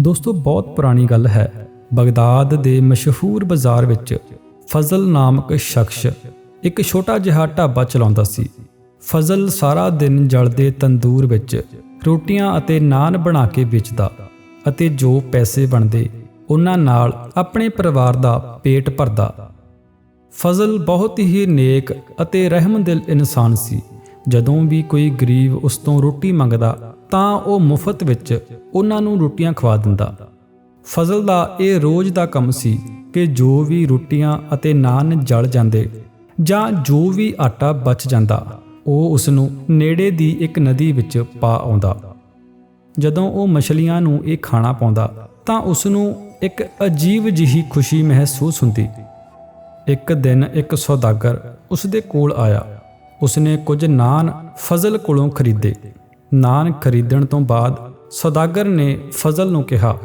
ਦੋਸਤੋ, ਬਹੁਤ ਪੁਰਾਣੀ ਗੱਲ ਹੈ। ਬਗਦਾਦ ਦੇ ਮਸ਼ਹੂਰ ਬਾਜ਼ਾਰ ਵਿੱਚ ਫਜ਼ਲ ਨਾਮਕ ਸ਼ਖਸ ਇੱਕ ਛੋਟਾ ਜਿਹਾ ਢਾਬਾ ਚਲਾਉਂਦਾ ਸੀ। ਫਜ਼ਲ ਸਾਰਾ ਦਿਨ ਜਲਦੇ ਤੰਦੂਰ ਵਿੱਚ ਰੋਟੀਆਂ ਅਤੇ ਨਾਨ ਬਣਾ ਕੇ ਵੇਚਦਾ ਅਤੇ ਜੋ ਪੈਸੇ ਬਣਦੇ, ਉਹਨਾਂ ਨਾਲ ਆਪਣੇ ਪਰਿਵਾਰ ਦਾ ਪੇਟ ਭਰਦਾ। ਫਜ਼ਲ ਬਹੁਤ ਹੀ ਨੇਕ ਅਤੇ ਰਹਿਮਦਿਲ ਇਨਸਾਨ ਸੀ। ਜਦੋਂ ਵੀ ਕੋਈ ਗਰੀਬ ਉਸ ਤੋਂ ਰੋਟੀ ਮੰਗਦਾ ਤਾਂ ਉਹ ਮੁਫਤ ਵਿੱਚ ਉਹਨਾਂ ਨੂੰ ਰੋਟੀਆਂ ਖਵਾ ਦਿੰਦਾ। ਫਜ਼ਲ ਦਾ ਇਹ ਰੋਜ਼ ਦਾ ਕੰਮ ਸੀ ਕਿ ਜੋ ਵੀ ਰੋਟੀਆਂ ਅਤੇ ਨਾਨ ਜਲ ਜਾਂਦੇ ਜਾਂ ਜੋ ਵੀ ਆਟਾ ਬਚ ਜਾਂਦਾ, ਉਹ ਉਸ ਨੂੰ ਨੇੜੇ ਦੀ ਇੱਕ ਨਦੀ ਵਿੱਚ ਪਾ ਆਉਂਦਾ। ਜਦੋਂ ਉਹ ਮਛਲੀਆਂ ਨੂੰ ਇਹ ਖਾਣਾ ਪਾਉਂਦਾ, ਤਾਂ ਉਸ ਨੂੰ ਇੱਕ ਅਜੀਬ ਜਿਹੀ ਖੁਸ਼ੀ ਮਹਿਸੂਸ ਹੁੰਦੀ। ਇੱਕ ਦਿਨ ਇੱਕ ਸੌਦਾਗਰ ਉਸ ਦੇ ਕੋਲ ਆਇਆ। ਉਸਨੇ ਕੁਝ ਨਾਨ ਫਜ਼ਲ ਕੋਲੋਂ ਖਰੀਦੇ। ਨਾਨ ਖਰੀਦਣ ਤੋਂ ਬਾਅਦ ਸੌਦਾਗਰ ਨੇ ਫਜ਼ਲ ਨੂੰ ਕਿਹਾ,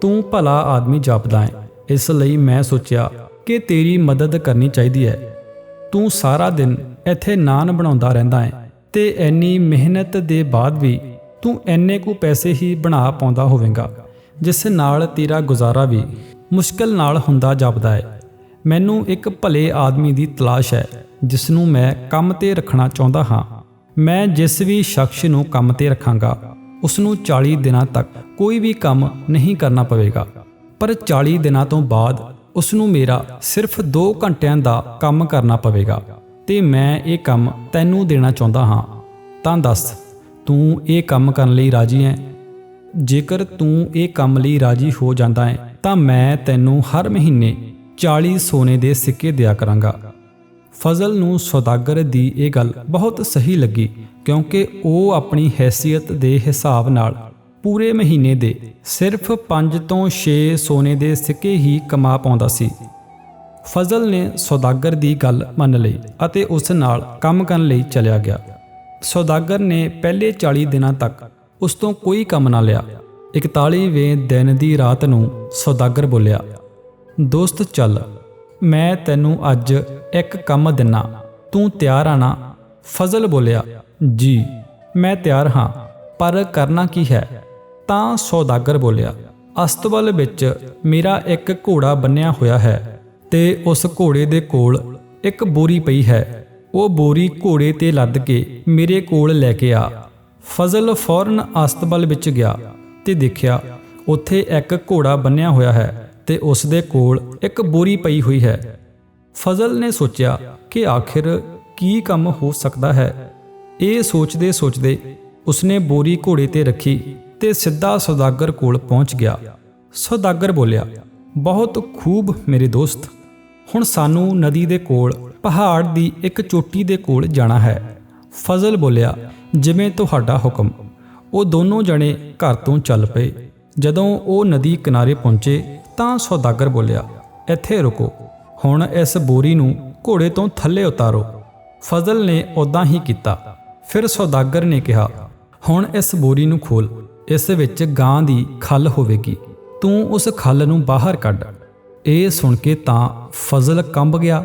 ਤੂੰ ਭਲਾ ਆਦਮੀ ਜਾਪਦਾ ਹੈ। ਇਸ ਲਈ ਮੈਂ ਸੋਚਿਆ ਕਿ ਤੇਰੀ ਮਦਦ ਕਰਨੀ ਚਾਹੀਦੀ ਹੈ। ਤੂੰ ਸਾਰਾ ਦਿਨ ਇੱਥੇ ਨਾਨ ਬਣਾਉਂਦਾ ਰਹਿੰਦਾ ਹੈ ਤੇ ਐਨੀ ਮਿਹਨਤ ਦੇ ਬਾਅਦ ਵੀ ਤੂੰ ਐਨੇ ਕੁ ਪੈਸੇ ਹੀ ਬਣਾ ਪਾਉਂਦਾ ਹੋਵੇਂਗਾ, ਜਿਸ ਨਾਲ ਤੇਰਾ ਗੁਜ਼ਾਰਾ ਵੀ ਮੁਸ਼ਕਲ ਨਾਲ ਹੁੰਦਾ ਜਾਪਦਾ ਹੈ। ਮੈਨੂੰ ਇੱਕ ਭਲੇ ਆਦਮੀ ਦੀ ਤਲਾਸ਼ ਹੈ ਜਿਸ ਨੂੰ ਮੈਂ ਕੰਮ ਤੇ ਰੱਖਣਾ ਚਾਹੁੰਦਾ ਹਾਂ। ਮੈਂ ਜਿਸ ਵੀ ਸ਼ਖਸ ਨੂੰ ਕੰਮ ਤੇ ਰੱਖਾਂਗਾ ਉਸ ਨੂੰ 40 ਦਿਨਾਂ ਤੱਕ ਕੋਈ ਵੀ ਕੰਮ ਨਹੀਂ ਕਰਨਾ ਪਵੇਗਾ। ਪਰ 40 ਦਿਨਾਂ ਤੋਂ ਬਾਅਦ ਉਸ ਨੂੰ ਮੇਰਾ ਸਿਰਫ 2 ਘੰਟਿਆਂ ਦਾ ਕੰਮ ਕਰਨਾ ਪਵੇਗਾ ਤੇ ਮੈਂ ਇਹ ਕੰਮ ਤੈਨੂੰ ਦੇਣਾ ਚਾਹੁੰਦਾ ਹਾਂ। ਤਾਂ ਦੱਸ, ਤੂੰ ਇਹ ਕੰਮ ਕਰਨ ਲਈ ਰਾਜੀ ਹੈ? ਜੇਕਰ ਤੂੰ ਇਹ ਕੰਮ ਲਈ ਰਾਜੀ ਹੋ ਜਾਂਦਾ ਹੈ, ਤਾਂ ਮੈਂ ਤੈਨੂੰ ਹਰ ਮਹੀਨੇ 40 ਸੋਨੇ ਦੇ ਸਿੱਕੇ ਦਿਆ ਕਰਾਂਗਾ। ਫਜ਼ਲ ਨੂੰ ਸੌਦਾਗਰ ਦੀ ਇਹ ਗੱਲ ਬਹੁਤ ਸਹੀ ਲੱਗੀ, ਕਿਉਂਕਿ ਉਹ ਆਪਣੀ ਹੈਸੀਅਤ ਦੇ ਹਿਸਾਬ ਨਾਲ ਪੂਰੇ ਮਹੀਨੇ ਦੇ ਸਿਰਫ 5 ਤੋਂ 6 ਸੋਨੇ ਦੇ ਸਿੱਕੇ ਹੀ ਕਮਾ ਪਾਉਂਦਾ ਸੀ। ਫਜ਼ਲ ਨੇ ਸੌਦਾਗਰ ਦੀ ਗੱਲ ਮੰਨ ਲਈ ਅਤੇ ਉਸ ਨਾਲ ਕੰਮ ਕਰਨ ਲਈ ਚਲਿਆ ਗਿਆ। ਸੌਦਾਗਰ ਨੇ ਪਹਿਲੇ 40 ਦਿਨਾਂ ਤੱਕ ਉਸ ਤੋਂ ਕੋਈ ਕੰਮ ਨਾ ਲਿਆ। 41ਵੇਂ ਦਿਨ ਦੀ ਰਾਤ ਨੂੰ ਸੌਦਾਗਰ ਬੋਲਿਆ, ਦੋਸਤ ਚੱਲ ਮੈਂ ਤੈਨੂੰ ਅੱਜ ਇੱਕ ਕੰਮ ਦਿੰਨਾ। ਤੂੰ ਤਿਆਰ ਆ ਨਾ? ਫਜ਼ਲ ਬੋਲਿਆ, ਜੀ, ਮੈਂ ਤਿਆਰ ਹਾਂ, ਪਰ ਕਰਨਾ ਕੀ ਹੈ? ਤਾਂ ਸੌਦਾਗਰ ਬੋਲਿਆ ਅਸਤਬਲ ਵਿੱਚ ਮੇਰਾ ਇੱਕ ਘੋੜਾ ਬੰਨਿਆ ਹੋਇਆ ਹੈ ਤੇ ਉਸ ਘੋੜੇ ਦੇ ਕੋਲ ਇੱਕ ਬੋਰੀ ਪਈ ਹੈ। ਉਹ ਬੋਰੀ ਘੋੜੇ ਤੇ ਲੱਦ ਕੇ ਮੇਰੇ ਕੋਲ ਲੈ ਕੇ ਆ। ਫਜ਼ਲ ਫੌਰਨ ਅਸਤਬਲ ਵਿੱਚ ਗਿਆ ਤੇ ਦੇਖਿਆ, ਉੱਥੇ ਇੱਕ ਘੋੜਾ ਬੰਨਿਆ ਹੋਇਆ ਹੈ। ਤੇ ਉਸ ਦੇ ਕੋਲ ਇੱਕ ਬੋਰੀ ਪਈ ਹੋਈ ਹੈ। ਫਜ਼ਲ ਨੇ ਸੋਚਿਆ ਕਿ ਆਖਿਰ ਕੀ ਕੰਮ ਹੋ ਸਕਦਾ ਹੈ। ਇਹ ਸੋਚਦੇ ਸੋਚਦੇ ਉਸਨੇ ਬੋਰੀ ਘੋੜੇ ਤੇ ਰੱਖੀ ਤੇ ਸਿੱਧਾ ਸੌਦਾਗਰ ਕੋਲ ਪਹੁੰਚ ਗਿਆ। ਸੌਦਾਗਰ ਬੋਲਿਆ, ਬਹੁਤ ਖੂਬ ਮੇਰੇ ਦੋਸਤ, ਹੁਣ ਸਾਨੂੰ ਨਦੀ ਦੇ ਕੋਲ, ਪਹਾੜ ਦੀ ਇੱਕ ਚੋਟੀ ਦੇ ਕੋਲ ਜਾਣਾ ਹੈ। ਫਜ਼ਲ ਬੋਲਿਆ, ਜਿਵੇਂ ਤੁਹਾਡਾ ਹੁਕਮ। ਉਹ ਦੋਨੋਂ ਜਣੇ ਘਰ ਤੋਂ ਚੱਲ ਪਏ। ਜਦੋਂ ਉਹ ਨਦੀ ਕਿਨਾਰੇ ਪਹੁੰਚੇ ਤਾਂ ਸੌਦਾਗਰ ਬੋਲਿਆ, ਇੱਥੇ ਰੁਕੋ। ਹੁਣ ਇਸ ਬੋਰੀ ਨੂੰ ਘੋੜੇ ਤੋਂ ਥੱਲੇ ਉਤਾਰੋ। ਫਜ਼ਲ ਨੇ ਉਦਾਂ ਹੀ ਕੀਤਾ। ਫਿਰ ਸੌਦਾਗਰ ਨੇ ਕਿਹਾ, ਹੁਣ ਇਸ ਬੋਰੀ ਨੂੰ ਖੋਲ ਇਸ ਵਿੱਚ ਗਾਂ ਦੀ ਖੱਲ ਹੋਵੇਗੀ। ਤੂੰ ਉਸ ਖੱਲ ਨੂੰ ਬਾਹਰ ਕੱਢ। ਇਹ ਸੁਣ ਕੇ ਤਾਂ ਫਜ਼ਲ ਕੰਬ ਗਿਆ।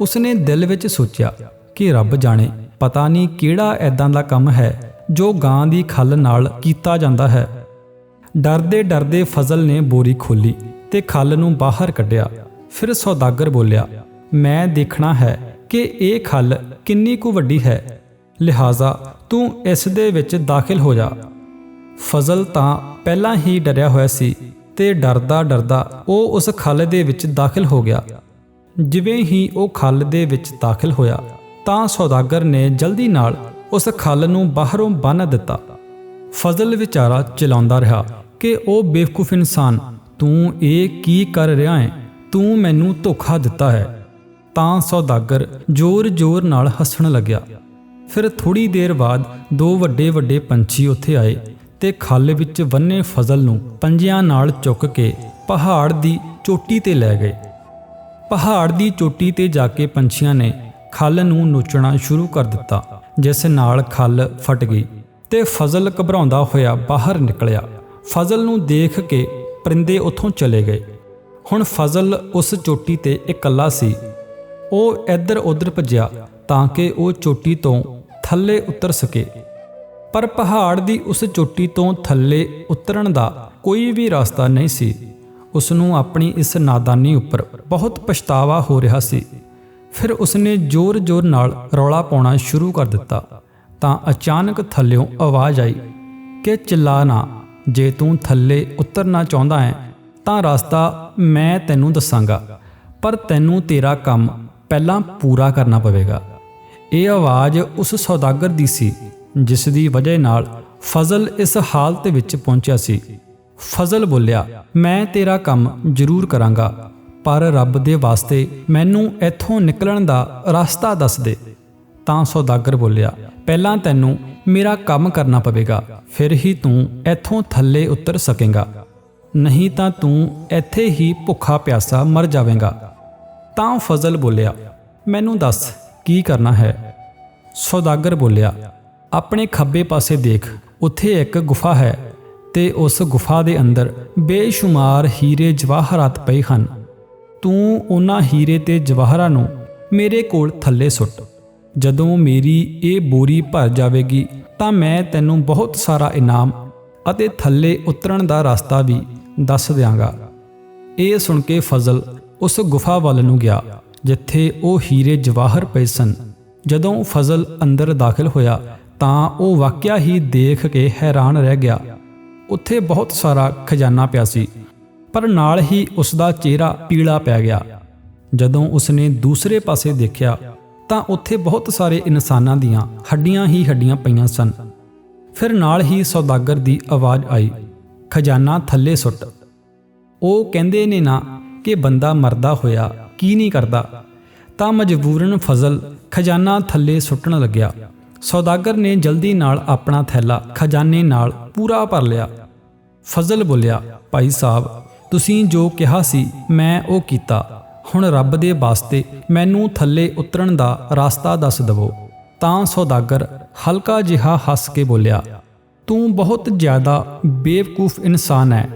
ਉਸਨੇ ਦਿਲ ਵਿੱਚ ਸੋਚਿਆ ਕਿ ਰੱਬ ਜਾਣੇ, ਪਤਾ ਨਹੀਂ ਕਿਹੜਾ ਐਦਾਂ ਦਾ ਕੰਮ ਹੈ ਜੋ ਗਾਂ ਦੀ ਖੱਲ ਨਾਲ ਕੀਤਾ ਜਾਂਦਾ ਹੈ। ਡਰਦੇ ਡਰਦੇ ਫਜ਼ਲ ਨੇ ਬੋਰੀ ਖੋਲੀ ਤੇ ਖੱਲ ਨੂੰ ਬਾਹਰ ਕੱਢਿਆ। ਫਿਰ ਸੌਦਾਗਰ ਬੋਲਿਆ, ਮੈਂ ਦੇਖਣਾ ਹੈ ਕਿ ਇਹ ਖੱਲ ਕਿੰਨੀ ਕੁ ਵੱਡੀ ਹੈ। ਲਿਹਾਜ਼ਾ, ਤੂੰ ਇਸ ਦੇ ਵਿੱਚ ਦਾਖਲ ਹੋ ਜਾ। ਫਜ਼ਲ ਤਾਂ ਪਹਿਲਾਂ ਹੀ ਡਰਿਆ ਹੋਇਆ ਸੀ ਤੇ ਡਰਦਾ ਡਰਦਾ ਉਹ ਉਸ ਖੱਲ ਦੇ ਵਿੱਚ ਦਾਖਲ ਹੋ ਗਿਆ। ਜਿਵੇਂ ਹੀ ਉਹ ਖੱਲ ਦੇ ਵਿੱਚ ਦਾਖਲ ਹੋਇਆ, ਤਾਂ ਸੌਦਾਗਰ ਨੇ ਜਲਦੀ ਨਾਲ ਉਸ ਖੱਲ ਨੂੰ ਬਾਹਰੋਂ ਬੰਨ੍ਹ ਦਿੱਤਾ। ਫਜ਼ਲ ਵਿਚਾਰਾ ਚਲਾਉਂਦਾ ਰਿਹਾ ਕਿ ਉਹ ਬੇਵਕੂਫ ਇਨਸਾਨ ਤੂੰ ਇਹ ਕੀ ਕਰ ਰਿਹਾ ਹੈ? ਤੂੰ ਮੈਨੂੰ ਧੋਖਾ ਦਿੱਤਾ ਹੈ। ਤਾਂ ਸੌਦਾਗਰ ਜ਼ੋਰ-ਜ਼ੋਰ ਨਾਲ ਹੱਸਣ ਲੱਗਿਆ। ਫਿਰ ਥੋੜੀ ਦੇਰ ਬਾਅਦ ਦੋ ਵੱਡੇ ਵੱਡੇ ਪੰਛੀ ਉੱਥੇ ਆਏ ਤੇ ਖੱਲ ਵਿੱਚ ਬੰਨੇ ਫਜ਼ਲ ਨੂੰ ਪੰਜਿਆਂ ਨਾਲ ਚੁੱਕ ਕੇ ਪਹਾੜ ਦੀ ਚੋਟੀ ਤੇ ਲੈ ਗਏ। ਪਹਾੜ ਦੀ ਚੋਟੀ ਤੇ ਜਾ ਕੇ ਪੰਛੀਆਂ ਨੇ ਖੱਲ ਨੂੰ ਨੋਚਣਾ ਸ਼ੁਰੂ ਕਰ ਦਿੱਤਾ, ਜਿਸ ਨਾਲ ਖੱਲ ਫਟ ਗਈ ਤੇ ਫਜ਼ਲ ਘਬਰਾਉਂਦਾ ਹੋਇਆ ਬਾਹਰ ਨਿਕਲਿਆ। ਫਜ਼ਲ ਨੂੰ ਦੇਖ ਕੇ ਪਰਿੰਦੇ ਉੱਥੋਂ ਚਲੇ ਗਏ। ਹੁਣ ਫਜ਼ਲ ਉਸ ਚੋਟੀ ਤੇ ਇਕੱਲਾ ਸੀ। ਉਹ ਇੱਧਰ ਉੱਧਰ ਭੱਜਿਆ ਤਾਂ ਕਿ ਉਹ ਚੋਟੀ ਤੋਂ ਥੱਲੇ ਉਤਰ ਸਕੇ। ਪਰ ਪਹਾੜ ਦੀ ਉਸ ਚੋਟੀ ਤੋਂ ਥੱਲੇ ਉਤਰਨ ਦਾ ਕੋਈ ਵੀ ਰਸਤਾ ਨਹੀਂ ਸੀ। ਉਸ ਨੂੰ ਆਪਣੀ ਇਸ ਨਾਦਾਨੀ ਉੱਪਰ ਬਹੁਤ ਪਛਤਾਵਾ ਹੋ ਰਿਹਾ ਸੀ। ਫਿਰ ਉਸਨੇ ਜ਼ੋਰ-ਜ਼ੋਰ ਨਾਲ ਰੌਲਾ ਪਾਉਣਾ ਸ਼ੁਰੂ ਕਰ ਦਿੱਤਾ। ਤਾਂ ਅਚਾਨਕ ਥੱਲਿਓਂ ਆਵਾਜ਼ ਆਈ ਕਿ ਚਿੱਲਾ ਨਾ ਜੇ ਤੂੰ ਥੱਲੇ ਉਤਰਨਾ ਚਾਹੁੰਦਾ ਹੈ, ਤਾਂ ਰਸਤਾ ਮੈਂ ਤੈਨੂੰ ਦੱਸਾਂਗਾ। ਪਰ ਤੈਨੂੰ ਤੇਰਾ ਕੰਮ ਪਹਿਲਾਂ ਪੂਰਾ ਕਰਨਾ ਪਵੇਗਾ। ਇਹ ਆਵਾਜ਼ ਉਸ ਸੌਦਾਗਰ ਦੀ ਸੀ, ਜਿਸ ਦੀ ਵਜ੍ਹਾ ਨਾਲ ਫਜ਼ਲ ਇਸ ਹਾਲਤ ਵਿੱਚ ਪਹੁੰਚਿਆ ਸੀ। ਫਜ਼ਲ ਬੋਲਿਆ, ਮੈਂ ਤੇਰਾ ਕੰਮ ਜ਼ਰੂਰ ਕਰਾਂਗਾ, ਪਰ ਰੱਬ ਦੇ ਵਾਸਤੇ ਮੈਨੂੰ ਇੱਥੋਂ ਨਿਕਲਣ ਦਾ ਰਸਤਾ ਦੱਸ ਦੇ। ਤਾਂ ਸੌਦਾਗਰ ਬੋਲਿਆ, ਪਹਿਲਾਂ ਤੈਨੂੰ ਮੇਰਾ ਕੰਮ ਕਰਨਾ ਪਵੇਗਾ। ਫਿਰ ਹੀ ਤੂੰ ਇੱਥੋਂ ਥੱਲੇ ਉਤਰ ਸਕੇਗਾ। ਨਹੀਂ ਤਾਂ ਤੂੰ ਇੱਥੇ ਹੀ ਭੁੱਖਾ ਪਿਆਸਾ ਮਰ ਜਾਵੇਂਗਾ। ਤਾਂ ਫਜ਼ਲ ਬੋਲਿਆ, ਮੈਨੂੰ ਦੱਸ, ਕੀ ਕਰਨਾ ਹੈ? ਸੌਦਾਗਰ ਬੋਲਿਆ, ਆਪਣੇ ਖੱਬੇ ਪਾਸੇ ਦੇਖ, ਉੱਥੇ ਇੱਕ ਗੁਫਾ ਹੈ ਤੇ ਉਸ ਗੁਫਾ ਦੇ ਅੰਦਰ ਬੇਸ਼ੁਮਾਰ ਹੀਰੇ ਜਵਾਹਰਾਤ ਪਏ ਹਨ। ਤੂੰ ਉਹਨਾਂ ਹੀਰੇ ਤੇ ਜਵਾਹਰਾਂ ਨੂੰ ਮੇਰੇ ਕੋਲ ਥੱਲੇ ਸੁੱਟ। ਜਦੋਂ ਮੇਰੀ ਇਹ ਬੋਰੀ ਭਰ ਜਾਵੇਗੀ ਤਾਂ ਮੈਂ ਤੈਨੂੰ ਬਹੁਤ ਸਾਰਾ ਇਨਾਮ ਅਤੇ ਥੱਲੇ ਉਤਰਨ ਦਾ ਰਸਤਾ ਵੀ ਦੱਸ ਦਿਆਂਗਾ। ਇਹ ਸੁਣ ਕੇ ਫਜ਼ਲ ਉਸ ਗੁਫਾ ਵੱਲ ਨੂੰ ਗਿਆ, ਜਿੱਥੇ ਉਹ ਹੀਰੇ ਜਵਾਹਰ ਪਏ ਸਨ। ਜਦੋਂ ਫਜ਼ਲ ਅੰਦਰ ਦਾਖਲ ਹੋਇਆ ਤਾਂ ਉਹ ਵਾਕਿਆ ਹੀ ਦੇਖ ਕੇ ਹੈਰਾਨ ਰਹਿ ਗਿਆ। ਉੱਥੇ ਬਹੁਤ ਸਾਰਾ ਖਜ਼ਾਨਾ ਪਿਆ ਸੀ, ਪਰ ਨਾਲ ਹੀ ਉਸ ਦਾ ਚਿਹਰਾ ਪੀਲਾ ਪੈ ਗਿਆ। ਜਦੋਂ ਉਸਨੇ ਦੂਸਰੇ ਪਾਸੇ ਦੇਖਿਆ ਤਾਂ ਉੱਥੇ ਬਹੁਤ ਸਾਰੇ ਇਨਸਾਨਾਂ ਦੀਆਂ ਹੱਡੀਆਂ ਹੀ ਹੱਡੀਆਂ ਪਈਆਂ ਸਨ। ਫਿਰ ਨਾਲ ਹੀ ਸੌਦਾਗਰ ਦੀ ਆਵਾਜ਼ ਆਈ, ਖਜ਼ਾਨਾ ਥੱਲੇ ਸੁੱਟ। ਉਹ ਕਹਿੰਦੇ ਨੇ ਨਾ ਕਿ ਬੰਦਾ ਮਰਦਾ ਹੋਇਆ ਕੀ ਨਹੀਂ ਕਰਦਾ। ਤਾਂ ਮਜਬੂਰਨ ਫਜ਼ਲ ਖਜ਼ਾਨਾ ਥੱਲੇ ਸੁੱਟਣ ਲੱਗਿਆ। ਸੌਦਾਗਰ ਨੇ ਜਲਦੀ ਨਾਲ ਆਪਣਾ ਥੈਲਾ ਖਜ਼ਾਨੇ ਨਾਲ ਪੂਰਾ ਭਰ ਲਿਆ। ਫਜ਼ਲ ਬੋਲਿਆ, ਭਾਈ ਸਾਹਿਬ, ਤੁਸੀਂ ਜੋ ਕਿਹਾ ਸੀ, ਮੈਂ ਉਹ ਕੀਤਾ। ਹੁਣ ਰੱਬ ਦੇ ਵਾਸਤੇ ਮੈਨੂੰ ਥੱਲੇ ਉਤਰਨ ਦਾ ਰਸਤਾ ਦੱਸ ਦਵੋ। ਤਾਂ ਸੌਦਾਗਰ ਹਲਕਾ ਜਿਹਾ ਹੱਸ ਕੇ ਬੋਲਿਆ, ਤੂੰ ਬਹੁਤ ਜ਼ਿਆਦਾ ਬੇਵਕੂਫ ਇਨਸਾਨ ਹੈ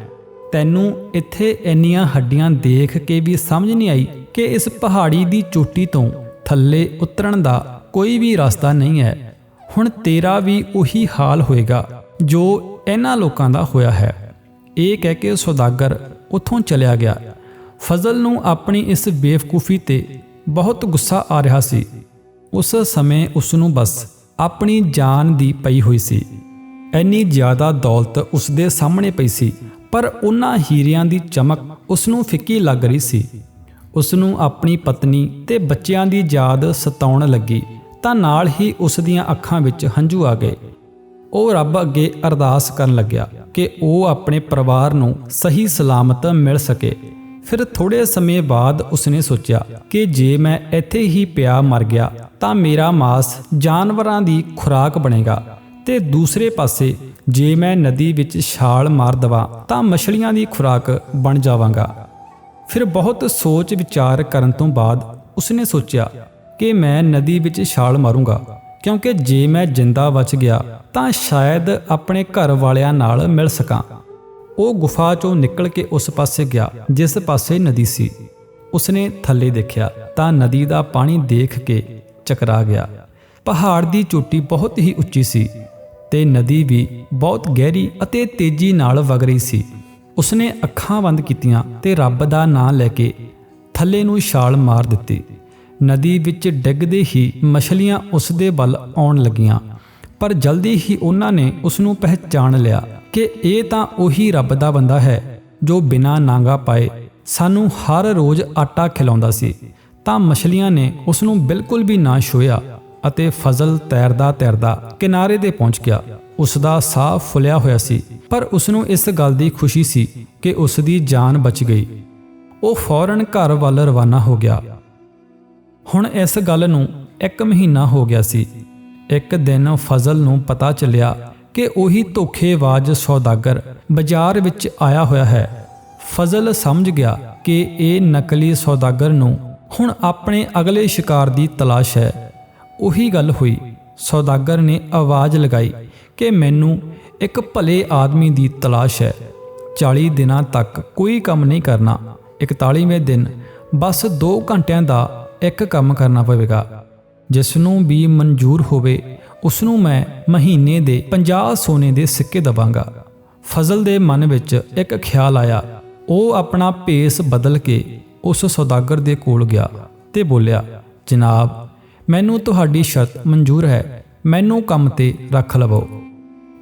ਤੈਨੂੰ ਇੱਥੇ ਇੰਨੀਆਂ ਹੱਡੀਆਂ ਦੇਖ ਕੇ ਵੀ ਸਮਝ ਨਹੀਂ ਆਈ ਕਿ ਇਸ ਪਹਾੜੀ ਦੀ ਚੋਟੀ ਤੋਂ ਥੱਲੇ ਉਤਰਨ ਦਾ ਕੋਈ ਵੀ ਰਸਤਾ ਨਹੀਂ ਹੈ ਹੁਣ ਤੇਰਾ ਵੀ ਉਹੀ ਹਾਲ ਹੋਏਗਾ ਜੋ ਇਹਨਾਂ ਲੋਕਾਂ ਦਾ ਹੋਇਆ ਹੈ। ਇਹ ਕਹਿ ਕੇ ਸੌਦਾਗਰ ਉੱਥੋਂ ਚਲਿਆ ਗਿਆ। ਫਜ਼ਲ ਨੂੰ ਆਪਣੀ ਇਸ ਬੇਵਕੂਫੀ ਤੇ ਬਹੁਤ ਗੁੱਸਾ ਆ ਰਿਹਾ ਸੀ। ਉਸ ਸਮੇਂ ਉਸ ਨੂੰ ਬਸ ਆਪਣੀ ਜਾਨ ਦੀ ਪਈ ਹੋਈ ਸੀ। ਇੰਨੀ ਜ਼ਿਆਦਾ ਦੌਲਤ ਉਸ ਦੇ ਸਾਹਮਣੇ ਪਈ ਸੀ, ਪਰ ਉਹਨਾਂ ਹੀਰਿਆਂ ਦੀ ਚਮਕ ਉਸ ਨੂੰ ਫਿੱਕੀ ਲੱਗ ਰਹੀ ਸੀ। ਉਸ ਨੂੰ ਆਪਣੀ ਪਤਨੀ ਤੇ ਬੱਚਿਆਂ ਦੀ ਯਾਦ ਸਤਾਉਣ ਲੱਗੀ ਤਾਂ ਨਾਲ ਹੀ ਉਸ ਦੀਆਂ ਅੱਖਾਂ ਵਿੱਚ ਹੰਝੂ ਆ ਗਏ। ਉਹ ਰੱਬ ਅੱਗੇ ਅਰਦਾਸ ਕਰਨ ਲੱਗਿਆ ਕਿ ਉਹ ਆਪਣੇ ਪਰਿਵਾਰ ਨੂੰ ਸਹੀ ਸਲਾਮਤ ਮਿਲ ਸਕੇ। ਫਿਰ ਥੋੜੇ ਸਮੇਂ ਬਾਅਦ ਉਸਨੇ ਸੋਚਿਆ ਕਿ ਜੇ ਮੈਂ ਇੱਥੇ ਹੀ ਪਿਆ ਮਰ ਗਿਆ, ਤਾਂ ਮੇਰਾ ਮਾਸ ਜਾਨਵਰਾਂ ਦੀ ਖੁਰਾਕ ਬਣੇਗਾ। ਤੇ ਦੂਸਰੇ ਪਾਸੇ, ਜੇ ਮੈਂ ਨਦੀ ਵਿੱਚ ਛਾਲ ਮਾਰ ਦਵਾਂ, ਤਾਂ ਮਛਲੀਆਂ ਦੀ ਖੁਰਾਕ ਬਣ ਜਾਵਾਂਗਾ। ਫਿਰ ਬਹੁਤ ਸੋਚ ਵਿਚਾਰ ਕਰਨ ਤੋਂ ਬਾਅਦ ਉਸਨੇ ਸੋਚਿਆ ਕਿ ਮੈਂ ਨਦੀ ਵਿੱਚ ਛਾਲ ਮਾਰੂੰਗਾ, ਕਿਉਂਕਿ ਜੇ ਮੈਂ ਜਿੰਦਾ ਬਚ ਗਿਆ, ਤਾਂ ਸ਼ਾਇਦ ਆਪਣੇ ਘਰ ਵਾਲਿਆਂ ਨਾਲ ਮਿਲ ਸਕਾਂ। ਉਹ ਗੁਫਾ ਚੋਂ ਨਿਕਲ ਕੇ ਉਸ ਪਾਸੇ ਗਿਆ, ਜਿਸ ਪਾਸੇ ਨਦੀ ਸੀ। ਉਸਨੇ ਥੱਲੇ ਦੇਖਿਆ ਤਾਂ ਨਦੀ ਦਾ ਪਾਣੀ ਦੇਖ ਕੇ ਚਕਰਾ ਗਿਆ। ਪਹਾੜ ਦੀ ਚੋਟੀ ਬਹੁਤ ਹੀ ਉੱਚੀ ਸੀ ਤੇ ਨਦੀ ਵੀ ਬਹੁਤ ਗਹਿਰੀ ਅਤੇ ਤੇਜ਼ੀ ਨਾਲ ਵਗ ਰਹੀ ਸੀ। ਉਸਨੇ ਅੱਖਾਂ ਬੰਦ ਕੀਤੀਆਂ ਤੇ ਰੱਬ ਦਾ ਨਾਮ ਲੈ ਕੇ ਥੱਲੇ ਨੂੰ ਛਾਲ ਮਾਰ ਦਿੱਤੀ। ਨਦੀ ਵਿੱਚ ਡਿੱਗਦੇ ਹੀ ਮਛਲੀਆਂ ਉਸ ਦੇ ਵੱਲ ਆਉਣ ਲੱਗੀਆਂ, ਪਰ ਜਲਦੀ ਹੀ ਉਹਨਾਂ ਨੇ ਉਸ ਨੂੰ ਪਹਿਚਾਣ ਲਿਆ। ਕਿ ਇਹ ਤਾਂ ਉਹੀ ਰੱਬ ਦਾ ਬੰਦਾ ਹੈ ਜੋ ਬਿਨਾਂ ਨਾਂਗਾ ਪਾਏ ਸਾਨੂੰ ਹਰ ਰੋਜ਼ ਆਟਾ ਖਿਲਾਉਂਦਾ ਸੀ। ਤਾਂ ਮਛਲੀਆਂ ਨੇ ਉਸ ਨੂੰ ਬਿਲਕੁਲ ਵੀ ਨਾ ਛੋਇਆ ਅਤੇ ਫਜ਼ਲ ਤੈਰਦਾ ਤੈਰਦਾ ਕਿਨਾਰੇ ਤੇ ਪਹੁੰਚ ਗਿਆ। ਉਸ ਦਾ ਸਾਹ ਫੁੱਲਿਆ ਹੋਇਆ ਸੀ, ਪਰ ਉਸ ਨੂੰ ਇਸ ਗੱਲ ਦੀ ਖੁਸ਼ੀ ਸੀ ਕਿ ਉਸ ਦੀ ਜਾਨ ਬਚ ਗਈ। ਉਹ ਫੌਰਨ ਘਰ ਵੱਲ ਰਵਾਨਾ ਹੋ ਗਿਆ। ਹੁਣ ਇਸ ਗੱਲ ਨੂੰ ਇੱਕ ਮਹੀਨਾ ਹੋ ਗਿਆ ਸੀ। ਇੱਕ ਦਿਨ ਫਜ਼ਲ ਨੂੰ ਪਤਾ ਚੱਲਿਆ ਕਿ ਉਹੀ ਧੋਖੇਬਾਜ਼ ਸੌਦਾਗਰ ਬਾਜ਼ਾਰ ਵਿੱਚ ਆਇਆ ਹੋਇਆ ਹੈ। ਫਜ਼ਲ ਸਮਝ ਗਿਆ ਕਿ ਇਹ ਨਕਲੀ ਸੌਦਾਗਰ ਨੂੰ ਹੁਣ ਆਪਣੇ ਅਗਲੇ ਸ਼ਿਕਾਰ ਦੀ ਤਲਾਸ਼ ਹੈ। ਉਹੀ ਗੱਲ ਹੋਈ। ਸੌਦਾਗਰ ਨੇ ਆਵਾਜ਼ ਲਗਾਈ ਕਿ ਮੈਨੂੰ ਇੱਕ ਭਲੇ ਆਦਮੀ ਦੀ ਤਲਾਸ਼ ਹੈ। 40 ਦਿਨਾਂ ਤੱਕ ਕੋਈ ਕੰਮ ਨਹੀਂ ਕਰਨਾ। 41ਵੇਂ ਦਿਨ ਬਸ 2 ਘੰਟਿਆਂ ਦਾ ਇੱਕ ਕੰਮ ਕਰਨਾ ਪਵੇਗਾ। ਜਿਸ ਨੂੰ ਵੀ ਮਨਜ਼ੂਰ ਹੋਵੇ ਉਸ ਨੂੰ ਮੈਂ ਮਹੀਨੇ ਦੇ 50 ਸੋਨੇ ਦੇ ਸਿੱਕੇ ਦਵਾਂਗਾ। ਫਜ਼ਲ ਦੇ ਮਨ ਵਿੱਚ ਇੱਕ ਖਿਆਲ ਆਇਆ। ਉਹ ਆਪਣਾ ਭੇਸ ਬਦਲ ਕੇ ਉਸ ਸੌਦਾਗਰ ਦੇ ਕੋਲ ਗਿਆ ਤੇ ਬੋਲਿਆ, ਜਨਾਬ, ਮੈਨੂੰ ਤੁਹਾਡੀ ਸ਼ਰਤ ਮਨਜ਼ੂਰ ਹੈ। ਮੈਨੂੰ ਕੰਮ ਤੇ ਰੱਖ ਲਵੋ।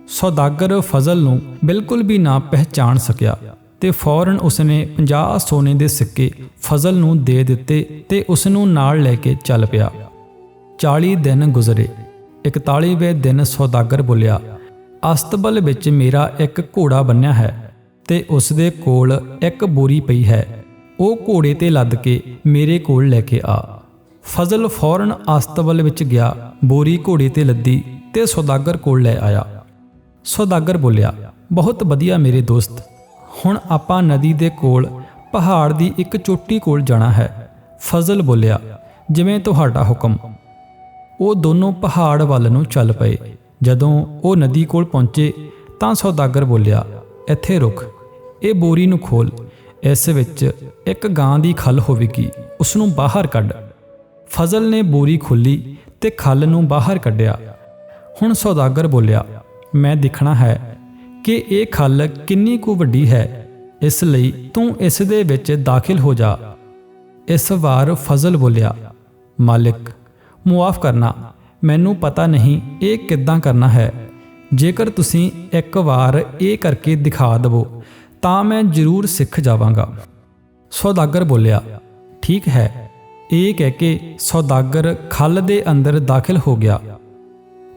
ਸੌਦਾਗਰ ਫਜ਼ਲ ਨੂੰ ਬਿਲਕੁਲ ਵੀ ਨਾ ਪਹਿਚਾਣ ਸਕਿਆ ਤੇ ਫੌਰਨ ਉਸਨੇ 50 ਸੋਨੇ ਦੇ ਸਿੱਕੇ ਫਜ਼ਲ ਨੂੰ ਦੇ ਦਿੱਤੇ ਤੇ ਉਸ ਨੂੰ ਨਾਲ ਲੈ ਕੇ ਚੱਲ ਪਿਆ। 40 ਦਿਨ ਗੁਜ਼ਰੇ। 41ਵੇਂ ਦਿਨ ਸੌਦਾਗਰ ਬੋਲਿਆ, ਅਸਤਬਲ ਵਿੱਚ ਮੇਰਾ ਇੱਕ ਘੋੜਾ ਬੰਨਿਆ ਹੈ ਤੇ ਉਸ ਦੇ ਕੋਲ ਇੱਕ ਬੋਰੀ ਪਈ ਹੈ। ਉਹ ਘੋੜੇ ਤੇ ਲੱਦ ਕੇ ਮੇਰੇ ਕੋਲ ਲੈ ਕੇ ਆ। ਫਜ਼ਲ ਫੌਰਨ ਅਸਤਬਲ ਵਿੱਚ ਗਿਆ, ਬੋਰੀ ਘੋੜੇ ਤੇ ਲੱਦੀ ਤੇ ਸੌਦਾਗਰ ਕੋਲ ਲੈ ਆਇਆ। ਸੌਦਾਗਰ ਬੋਲਿਆ, ਬਹੁਤ ਵਧੀਆ ਮੇਰੇ ਦੋਸਤ, ਹੁਣ ਆਪਾਂ ਨਦੀ ਦੇ ਕੋਲ ਪਹਾੜ ਦੀ ਇੱਕ ਚੋਟੀ ਕੋਲ ਜਾਣਾ ਹੈ। ਫਜ਼ਲ ਬੋਲਿਆ, ਜਿਵੇਂ ਤੁਹਾਡਾ ਹੁਕਮ। ਉਹ ਦੋਨੋਂ ਪਹਾੜ ਵੱਲ ਨੂੰ ਚੱਲ ਪਏ। ਜਦੋਂ ਉਹ ਨਦੀ ਕੋਲ ਪਹੁੰਚੇ, ਤਾਂ ਸੌਦਾਗਰ ਬੋਲਿਆ, ਇੱਥੇ ਰੁਕ ਇਹ ਬੋਰੀ ਨੂੰ ਖੋਲ ਇਸ ਵਿੱਚ ਇੱਕ ਗਾਂ ਦੀ ਖੱਲ ਹੋਵੇਗੀ ਉਸ ਨੂੰ ਬਾਹਰ ਕੱਢ। ਫਜ਼ਲ ਨੇ ਬੋਰੀ ਖੋਲੀ ਤੇ ਖੱਲ ਨੂੰ ਬਾਹਰ ਕੱਢਿਆ। ਹੁਣ ਸੌਦਾਗਰ ਬੋਲਿਆ, ਮੈਂ ਦੇਖਣਾ ਹੈ ਕਿ ਇਹ ਖੱਲ ਕਿੰਨੀ ਕੁ ਵੱਡੀ ਹੈ। ਇਸ ਲਈ ਤੂੰ ਇਸ ਦੇ ਵਿੱਚ ਦਾਖਲ ਹੋ ਜਾ। ਇਸ ਵਾਰ ਫਜ਼ਲ ਬੋਲਿਆ, ਮਾਲਿਕ ਮੁਆਫ ਕਰਨਾ। ਮੈਨੂੰ ਪਤਾ ਨਹੀਂ ਇਹ ਕਿੱਦਾਂ ਕਰਨਾ ਹੈ। ਜੇਕਰ ਤੁਸੀਂ ਇੱਕ ਵਾਰ ਇਹ ਕਰਕੇ ਦਿਖਾ ਦਵੋ, ਤਾਂ ਮੈਂ ਜ਼ਰੂਰ ਸਿੱਖ ਜਾਵਾਂਗਾ। ਸੌਦਾਗਰ ਬੋਲਿਆ, ਠੀਕ ਹੈ। ਇਹ ਕਹਿ ਕੇ ਸੌਦਾਗਰ ਖੱਲ ਦੇ ਅੰਦਰ ਦਾਖਲ ਹੋ ਗਿਆ।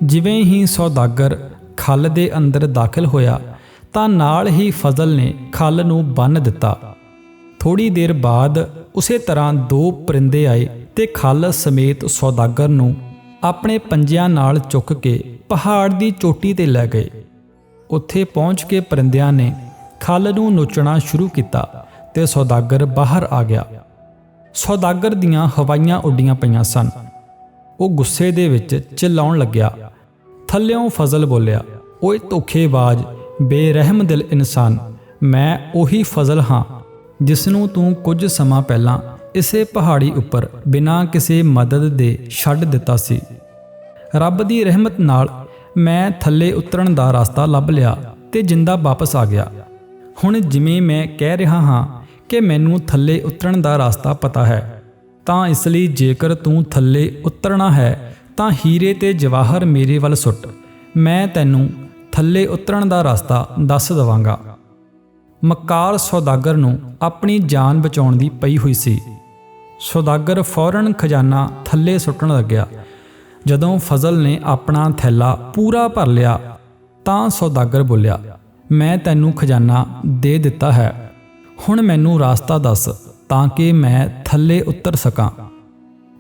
ਜਿਵੇਂ ਹੀ ਸੌਦਾਗਰ ਖੱਲ ਦੇ ਅੰਦਰ ਦਾਖਲ ਹੋਇਆ, ਤਾਂ ਨਾਲ ਹੀ ਫਜ਼ਲ ਨੇ ਖੱਲ ਨੂੰ ਬੰਨ ਦਿੱਤਾ। ਥੋੜੀ ਦੇਰ ਬਾਅਦ ਉਸੇ ਤਰ੍ਹਾਂ ਦੋ ਪਰਿੰਦੇ ਆਏ। ਤੇ ਖੱਲ ਸਮੇਤ ਸੌਦਾਗਰ ਨੂੰ ਆਪਣੇ ਪੰਜਿਆਂ ਨਾਲ ਚੁੱਕ ਕੇ ਪਹਾੜ ਦੀ ਚੋਟੀ ਤੇ ਲੈ ਗਏ। ਉੱਥੇ ਪਹੁੰਚ ਕੇ ਪਰਿੰਦਿਆਂ ਨੇ ਖੱਲ ਨੂੰ ਨੋਚਣਾ ਸ਼ੁਰੂ ਕੀਤਾ ਤੇ ਸੌਦਾਗਰ ਬਾਹਰ ਆ ਗਿਆ। ਸੌਦਾਗਰ ਦੀਆਂ ਹਵਾਈਆਂ ਉੱਡੀਆਂ ਪਈਆਂ ਸਨ। ਉਹ ਗੁੱਸੇ ਦੇ ਵਿੱਚ ਚਿੱਲਾਉਣ ਲੱਗਿਆ। ਥੱਲਿਓਂ ਫਜ਼ਲ ਬੋਲਿਆ, ਓਏ ਧੋਖੇਬਾਜ਼, ਬੇਰਹਿਮ ਦਿਲ ਇਨਸਾਨ, ਮੈਂ ਉਹੀ ਫਜ਼ਲ ਹਾਂ ਜਿਸ ਨੂੰ ਤੂੰ ਕੁਝ ਸਮਾਂ ਪਹਿਲਾਂ ਇਸੇ ਪਹਾੜੀ ਉੱਪਰ ਬਿਨਾਂ ਕਿਸੇ ਮਦਦ ਦੇ ਛੱਡ ਦਿੱਤਾ ਸੀ। ਰੱਬ ਦੀ ਰਹਿਮਤ ਨਾਲ ਮੈਂ ਥੱਲੇ ਉਤਰਨ ਦਾ ਰਸਤਾ ਲੱਭ ਲਿਆ ਤੇ ਜਿੰਦਾ ਵਾਪਸ ਆ ਗਿਆ। ਹੁਣ ਜਿਵੇਂ ਮੈਂ ਕਹਿ ਰਿਹਾ ਹਾਂ ਕਿ ਮੈਨੂੰ ਥੱਲੇ ਉਤਰਨ ਦਾ ਰਸਤਾ ਪਤਾ ਹੈ, ਤਾਂ ਇਸ ਲਈ ਜੇਕਰ ਤੂੰ ਥੱਲੇ ਉਤਰਨਾ ਹੈ, ਤਾਂ ਹੀਰੇ ਤੇ ਜਵਾਹਰ ਮੇਰੇ ਵੱਲ ਸੁੱਟ। ਮੈਂ ਤੈਨੂੰ ਥੱਲੇ ਉਤਰਨ ਦਾ ਰਸਤਾ ਦੱਸ ਦਵਾਂਗਾ। ਮਕਾਰ ਸੌਦਾਗਰ ਨੂੰ ਆਪਣੀ ਜਾਨ ਬਚਾਉਣ ਦੀ ਪਈ ਹੋਈ ਸੀ। ਸੌਦਾਗਰ ਫੌਰਨ ਖਜ਼ਾਨਾ ਥੱਲੇ ਸੁੱਟਣ ਲੱਗਿਆ। ਜਦੋਂ ਫਜ਼ਲ ਨੇ ਆਪਣਾ ਥੈਲਾ ਪੂਰਾ ਭਰ ਲਿਆ, ਤਾਂ ਸੌਦਾਗਰ ਬੋਲਿਆ, ਮੈਂ ਤੈਨੂੰ ਖਜ਼ਾਨਾ ਦੇ ਦਿੱਤਾ ਹੈ। ਹੁਣ ਮੈਨੂੰ ਰਾਸਤਾ ਦੱਸ ਤਾਂ ਕਿ ਮੈਂ ਥੱਲੇ ਉਤਰ ਸਕਾਂ।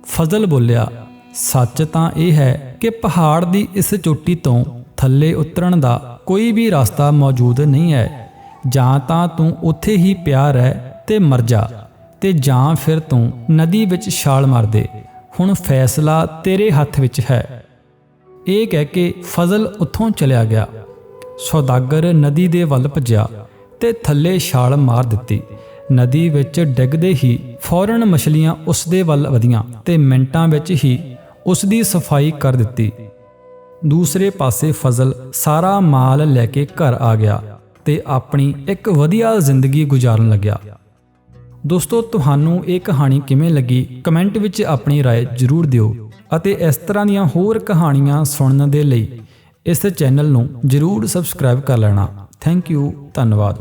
ਫਜ਼ਲ ਬੋਲਿਆ, ਸੱਚ ਤਾਂ ਇਹ ਹੈ ਕਿ ਪਹਾੜ ਦੀ ਇਸ ਚੋਟੀ ਤੋਂ ਥੱਲੇ ਉਤਰਨ ਦਾ ਕੋਈ ਵੀ ਰਸਤਾ ਮੌਜੂਦ ਨਹੀਂ ਹੈ। ਜਾਂ ਤਾਂ ਤੂੰ ਉੱਥੇ ਹੀ ਪਿਆ ਰਹਿ ਤੇ ਮਰ ਜਾ। ਤੇ ਜਾਂ ਫਿਰ ਤੂੰ ਨਦੀ ਵਿੱਚ ਛਾਲ ਮਾਰ ਦੇ। ਹੁਣ ਫੈਸਲਾ ਤੇਰੇ ਹੱਥ ਵਿੱਚ ਹੈ। ਇਹ ਕਹਿ ਕੇ ਫਜ਼ਲ ਉੱਥੋਂ ਚਲਿਆ ਗਿਆ। ਸੌਦਾਗਰ ਨਦੀ ਦੇ ਵੱਲ ਭੱਜਿਆ ਤੇ ਥੱਲੇ ਛਾਲ ਮਾਰ ਦਿੱਤੀ। ਨਦੀ ਵਿੱਚ ਡਿੱਗਦੇ ਹੀ ਫੌਰਨ ਮਛਲੀਆਂ ਉਸ ਦੇ ਵੱਲ ਵਧੀਆਂ ਤੇ ਮਿੰਟਾਂ ਵਿੱਚ ਹੀ ਉਸ ਦੀ ਸਫ਼ਾਈ ਕਰ ਦਿੱਤੀ। ਦੂਸਰੇ ਪਾਸੇ ਫਜ਼ਲ ਸਾਰਾ ਮਾਲ ਲੈ ਕੇ ਘਰ ਆ ਗਿਆ ਤੇ ਆਪਣੀ ਇੱਕ ਵਧੀਆ ਜ਼ਿੰਦਗੀ ਗੁਜ਼ਾਰਨ ਲੱਗਿਆ। ਦੋਸਤੋ ਤੁਹਾਨੂੰ ਇਹ ਕਹਾਣੀ ਕਿਵੇਂ ਲੱਗੀ ਕਮੈਂਟ ਵਿੱਚ ਆਪਣੀ رائے ਜ਼ਰੂਰ ਦਿਓ ਅਤੇ ਇਸ ਤਰ੍ਹਾਂ ਦੀਆਂ ਹੋਰ ਕਹਾਣੀਆਂ ਸੁਣਨ ਦੇ ਲਈ ਇਸ ਚੈਨਲ ਨੂੰ ਜ਼ਰੂਰ ਸਬਸਕ੍ਰਾਈਬ ਕਰ ਲੈਣਾ ਥੈਂਕ ਯੂ ਧੰਨਵਾਦ